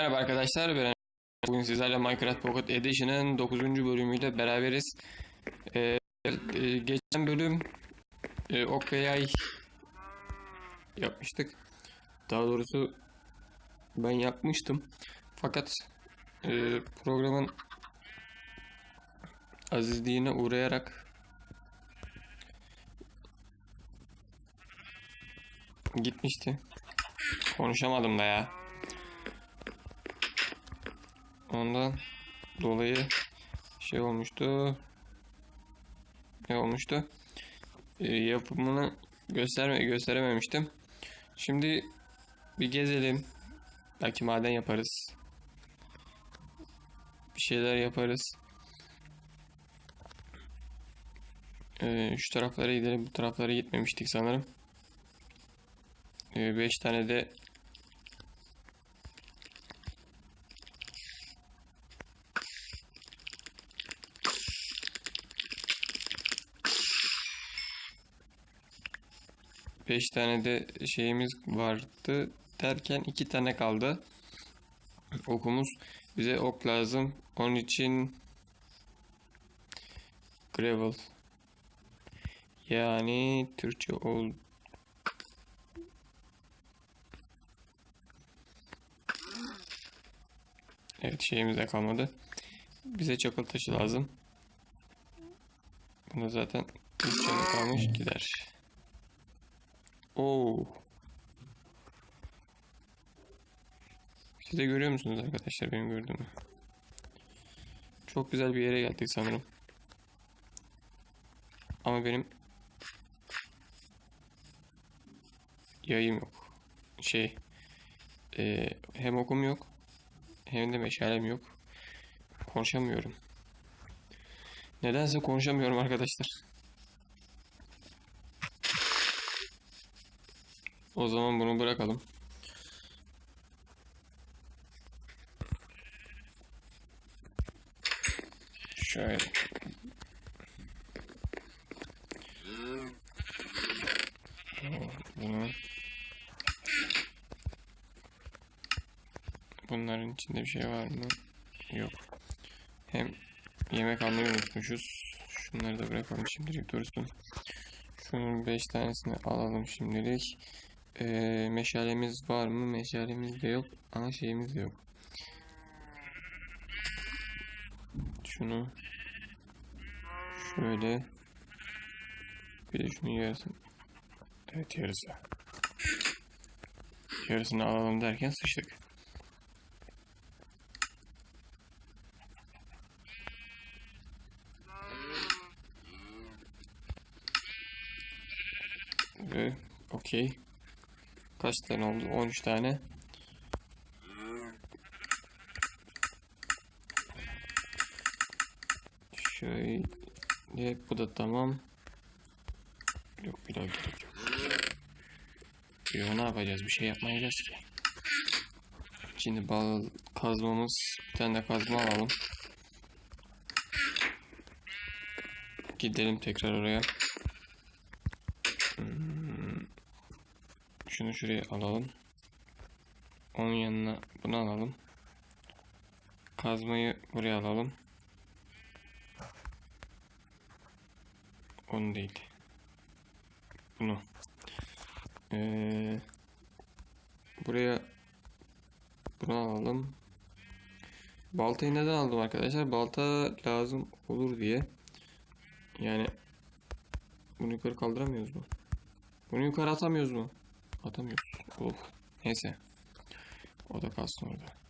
Merhaba arkadaşlar. Ben bugün sizlerle Minecraft Pocket Edition'ın 9. bölümüyle beraberiz. Ee, e, geçen bölüm e, yay yapmıştık. Daha doğrusu ben yapmıştım. Fakat e, programın azizliğine uğrayarak gitmişti. Konuşamadım da ya. Ondan dolayı şey olmuştu. Ne olmuştu? Ee, yapımını gösterme gösterememiştim. Şimdi bir gezelim. Belki maden yaparız. Bir şeyler yaparız. Ee, şu taraflara gidelim. Bu taraflara gitmemiştik sanırım. 5 tane de Beş tane de şeyimiz vardı derken iki tane kaldı. Okumuz bize ok lazım. Onun için gravel yani Türkçe ol Evet şeyimiz de kalmadı. Bize çakıl taşı lazım. Bunu zaten 3 tane kalmış gider. Oo. Siz de görüyor musunuz arkadaşlar benim gördüğümü? Çok güzel bir yere geldik sanırım. Ama benim yayım yok. Şey e, hem okum yok hem de meşalem yok. Konuşamıyorum. Nedense konuşamıyorum arkadaşlar. O zaman bunu bırakalım. Şöyle. Bunu Bunların içinde bir şey var mı? Yok. Hem yemek almayı unutmuşuz. Şunları da bırakalım şimdilik dursun. Şunun 5 tanesini alalım şimdilik. Ee, meşalemiz var mı? Meşalemiz de yok. Ama şeyimiz de yok. Şunu şöyle bir de şunu yarısını evet yarısı yarısını alalım derken sıçtık. Ve okey. Kaç tane oldu? 13 tane. Şöyle bu da tamam. Yok bir daha gerek yok. Yo, ne yapacağız? Bir şey yapmayacağız ki. Şimdi bal kazmamız bir tane de kazma alalım. Gidelim tekrar oraya. Şunu şuraya alalım. Onun yanına bunu alalım. Kazmayı buraya alalım. Onu değil. Bunu. Ee, buraya bunu alalım. Baltayı neden aldım arkadaşlar? Balta lazım olur diye. Yani bunu yukarı kaldıramıyoruz mu? Bunu yukarı atamıyoruz mu? Atamıyoruz. Of. Neyse. O da kalsın orada.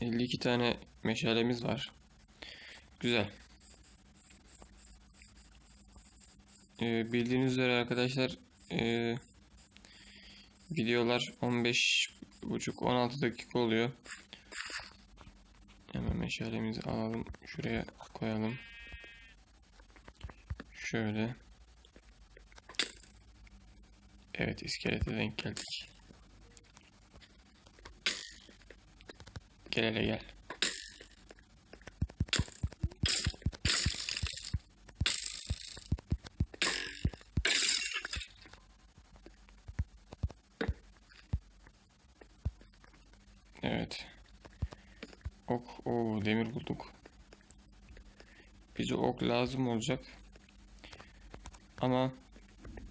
52 tane meşalemiz var. Güzel. Ee, bildiğiniz üzere arkadaşlar e, videolar 15 buçuk 16 dakika oluyor. Hemen meşalemizi alalım. Şuraya koyalım. Şöyle. Evet iskelete denk geldik. Gel hele gel. Evet. Ok. o demir bulduk. Bize ok lazım olacak. Ama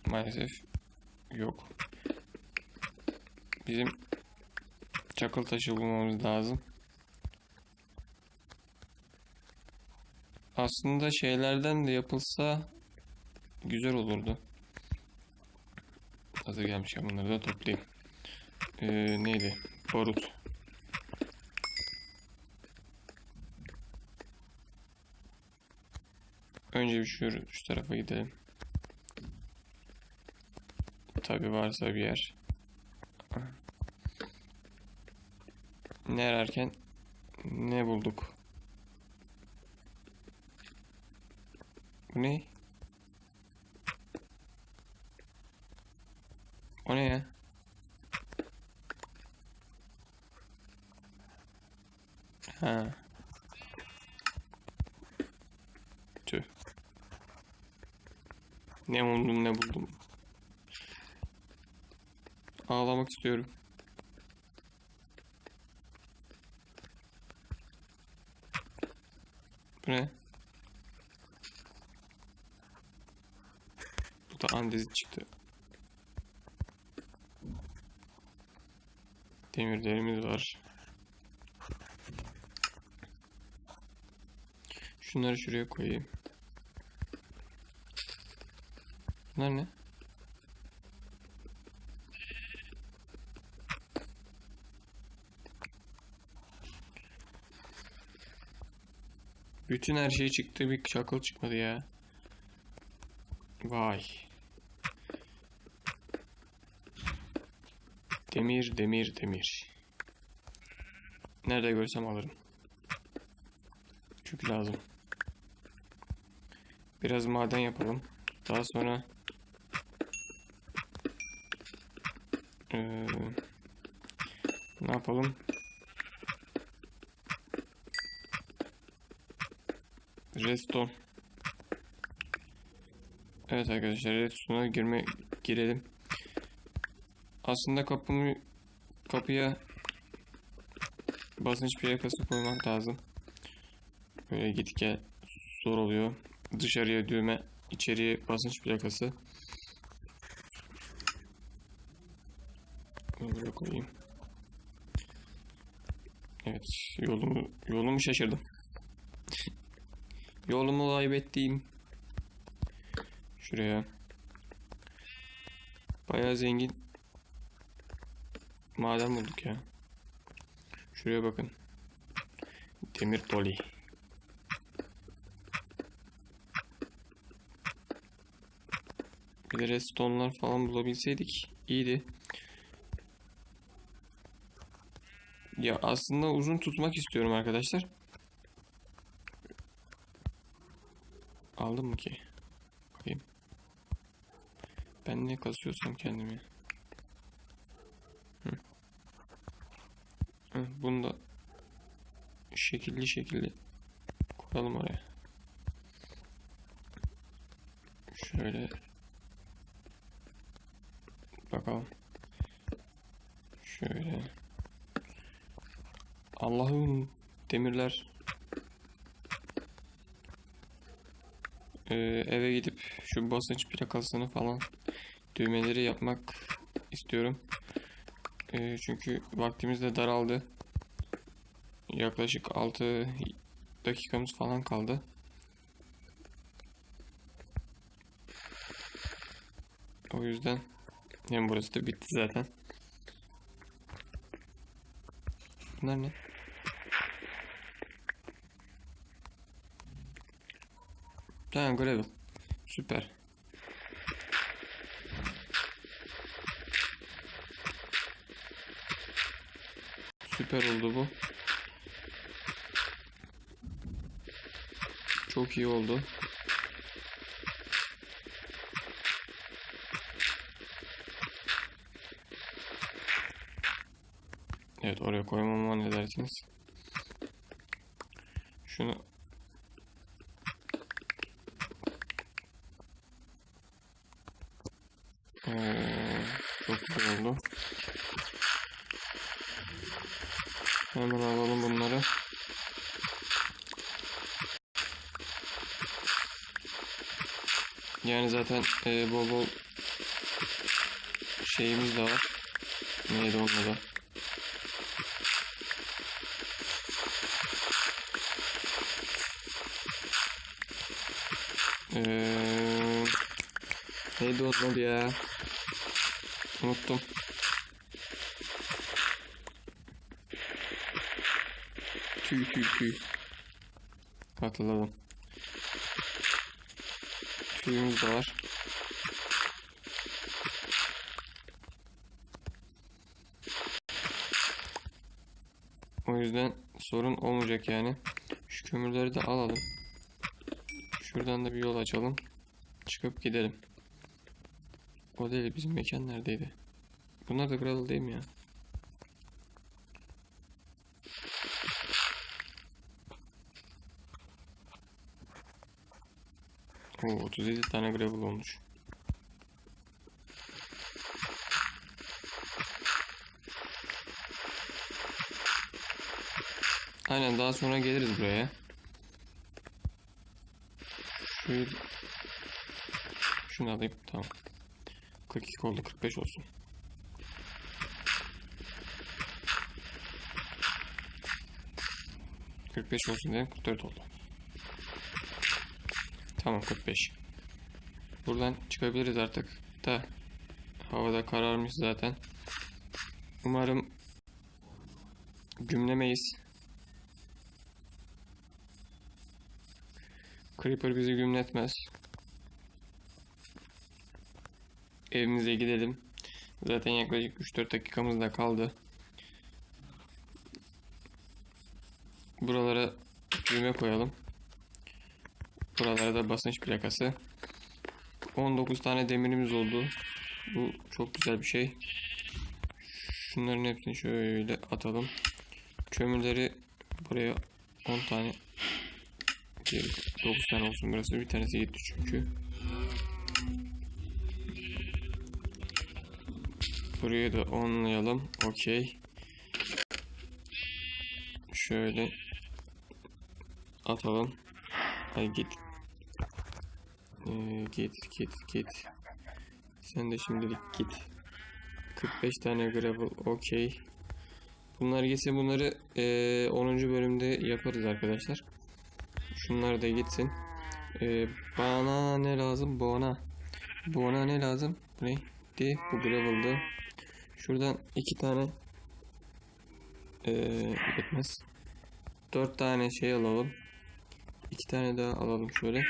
maalesef yok. Bizim çakıl taşı bulmamız lazım. Aslında şeylerden de yapılsa güzel olurdu. Hazır gelmişken bunları da toplayayım. Ee, neydi? Barut. Önce bir şu, şu tarafa gidelim. Tabi varsa bir yer. Ne ararken ne bulduk? Bu ne? O ne ya? Ha. Tüh. Ne buldum ne buldum. Ağlamak istiyorum. Bu ne? Bu da andezit çıktı. Demirlerimiz var. Şunları şuraya koyayım. Bunlar ne? Bütün her şey çıktı bir çakıl çıkmadı ya. Vay. Demir, demir, demir. Nerede görsem alırım. Çünkü lazım. Biraz maden yapalım. Daha sonra Eee, ne yapalım? Redstone. Evet arkadaşlar Redstone'a girme girelim. Aslında kapımı kapıya basınç plakası koymak lazım. Böyle git gel zor oluyor. Dışarıya düğme, içeriye basınç plakası. Buraya koyayım. Evet, yolumu yolumu şaşırdım. Yolumu kaybettiğim. Şuraya. Bayağı zengin maden bulduk ya. Şuraya bakın. Demir doli. Bir de redstone'lar falan bulabilseydik iyiydi. Ya aslında uzun tutmak istiyorum arkadaşlar. Aldım mı ki? Bakayım. Ben ne kasıyorsam kendimi. Hı. Hı, bunu da şekilli şekilli koyalım oraya. Şöyle bakalım. Şöyle. Allah'ım demirler. Ee, eve gidip şu basınç plakasını falan düğmeleri yapmak istiyorum. Ee, çünkü vaktimiz de daraldı. Yaklaşık 6 dakikamız falan kaldı. O yüzden hem burası da bitti zaten. Bunlar ne? Tamam gravel. Süper. Süper oldu bu. Çok iyi oldu. Evet oraya koymama ne dersiniz? Şunu Oo, çok güzel oldu. Hemen alalım bunları. Yani zaten e, bol bol şeyimiz de var. Neydi onun adı? Ee, neydi onun adı ya? Unuttum. Tüy tüy tüy. Hatırladım. Tüyümüz de var. O yüzden sorun olmayacak yani. Şu kömürleri de alalım. Şuradan da bir yol açalım. Çıkıp gidelim. O değil bizim mekan neredeydi? Bunlar da gravel değil mi ya? Oo, 37 tane gravel olmuş. Aynen daha sonra geliriz buraya. Şu şunu alayım tamam. 42 oldu 45 olsun. Kırk beş olsun dedim 44 oldu. Tamam 45. Buradan çıkabiliriz artık da havada kararmış zaten. Umarım gümlemeyiz. Creeper bizi gümletmez. Evimize gidelim. Zaten yaklaşık 3-4 dakikamız da kaldı. Buralara düğme koyalım. Buralara da basınç plakası. 19 tane demirimiz oldu. Bu çok güzel bir şey. Şunların hepsini şöyle atalım. Kömürleri buraya 10 tane 9 tane olsun burası. Bir tanesi gitti çünkü. Burayı da onlayalım. Okey. Şöyle atalım. Ay git. Ee, git git git. Sen de şimdilik git. 45 tane gravel okey. Bunlar gitsin bunları ee, 10. bölümde yaparız arkadaşlar. Şunlar da gitsin. Ee, bana ne lazım? Bana. Bana ne lazım? Bu neydi? Bu gravel'dı. Şuradan iki tane ee, yetmez. Dört tane şey alalım. İki tane daha alalım şöyle.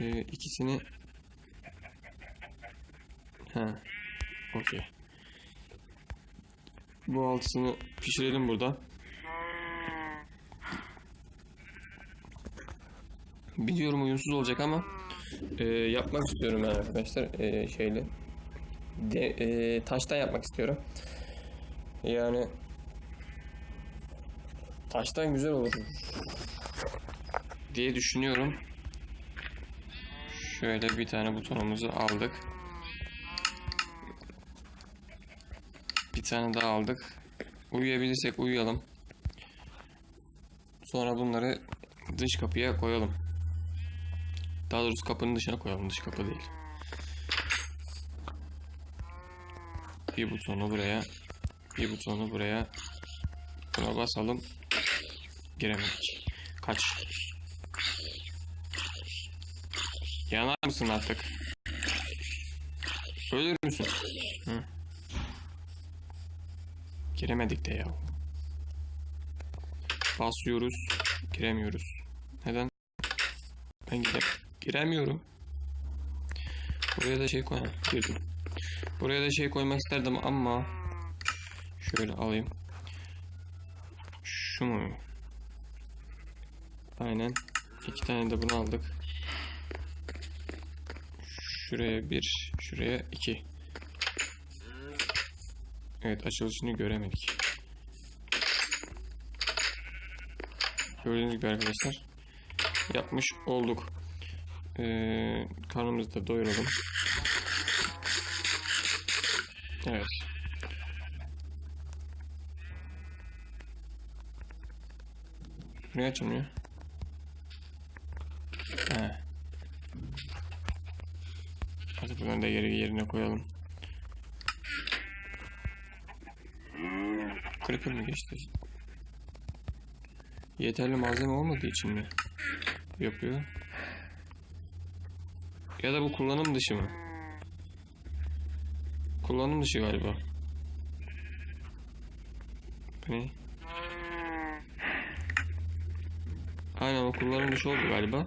Ee, ikisini ha okey. Bu altısını pişirelim burada. Biliyorum uyumsuz olacak ama e, yapmak istiyorum arkadaşlar e, şeyle de, e, taştan yapmak istiyorum. Yani taştan güzel olur diye düşünüyorum. Şöyle bir tane butonumuzu aldık. Bir tane daha aldık. Uyuyabilirsek uyuyalım. Sonra bunları dış kapıya koyalım. Daha doğrusu kapının dışına koyalım. Dış kapı değil. Bir butonu buraya. Bir butonu buraya. Buna basalım. Giremedik. Kaç. Yanar mısın artık? Ölür müsün? Hı. Giremedik de ya. Basıyoruz. Giremiyoruz. Neden? Ben gire giremiyorum. Buraya da şey koy. Ha, Girdim. Buraya da şey koymak isterdim ama şöyle alayım. Şu mu? Aynen. İki tane de bunu aldık. Şuraya bir, şuraya iki. Evet açılışını göremedik. Gördüğünüz gibi arkadaşlar yapmış olduk. Ee, karnımızı da doyuralım. Evet. Buraya açılmıyor. He. Hadi bunları da geri yerine koyalım. Creeper mi geçti? Yeterli malzeme olmadığı için mi yapıyor? Ya da bu kullanım dışı mı? Kullanım dışı galiba. Ne? Aynen o kullanım dışı oldu galiba.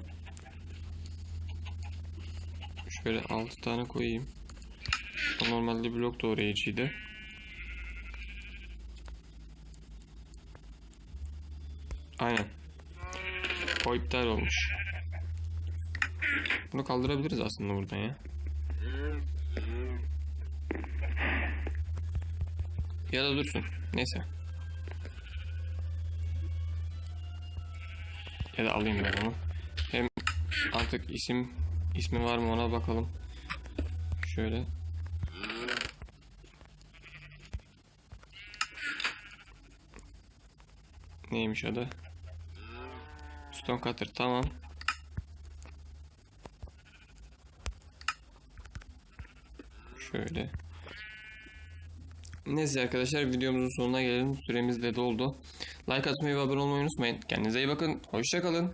Şöyle 6 tane koyayım. Normalde blok doğrayıcıydı. Aynen. O iptal olmuş. Bunu kaldırabiliriz aslında buradan ya. Ya da dursun. Neyse. Ya da alayım ben onu. Hem artık isim ismi var mı ona bakalım. Şöyle. Neymiş adı? Stone Cutter tamam. Şöyle. Neyse arkadaşlar videomuzun sonuna gelelim. Süremiz de doldu. Like atmayı ve abone olmayı unutmayın. Kendinize iyi bakın. Hoşçakalın.